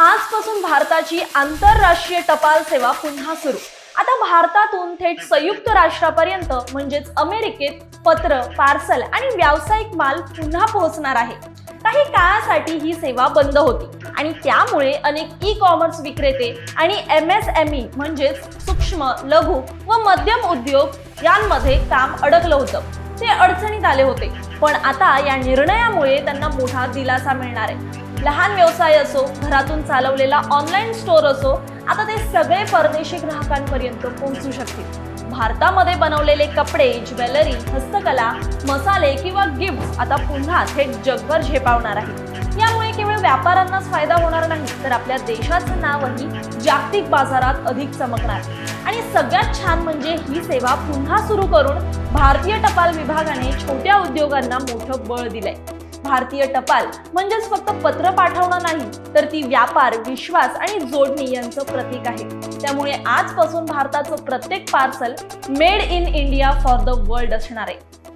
आजपासून भारताची आंतरराष्ट्रीय टपाल सेवा पुन्हा सुरू. आता भारतातून थेट संयुक्त राष्ट्रापर्यंत म्हणजेच अमेरिकेत पत्र पार्सल आणि व्यावसायिक माल पुन्हा पोहोचणार आहे. काही काळासाठी ही सेवा बंद होती आणि त्यामुळे अनेक ई कॉमर्स विक्रेते आणि एम एस एम ई म्हणजेच सूक्ष्म लघु व मध्यम उद्योग यांमध्ये काम अडकलं होतं. ते अडचणीत आले होते. पण आता या निर्णयामुळे त्यांना मोठा दिलासा मिळणार आहे. लहान व्यवसाय असो घरातून चालवलेला ऑनलाईन स्टोअर असो आता ते सगळे परदेशी ग्राहकांपर्यंत पोहोचू शकतील. भारतामध्ये बनवलेले कपडे ज्वेलरी हस्तकला मसाले किंवा गिफ्ट आता पुन्हा थेट जगभर झेपावणार आहे यामुळे केवळ व्यापाऱ्यांनाच फायदा होणार नाही तर आपल्या देशाचं नावही जागतिक बाजारात अधिक चमकणार. आणि सगळ्यात छान म्हणजे ही सेवा पुन्हा सुरू करून भारतीय टपाल विभागाने छोट्या उद्योगांना मोठं बळ दिलंय. भारतीय टपाल म्हणजेच फक्त पत्र पाठवणं नाही तर ती व्यापार विश्वास आणि जोडणी यांचं प्रतीक आहे. त्यामुळे आजपासून भारताचं प्रत्येक parcel made in India for the world असणार आहे.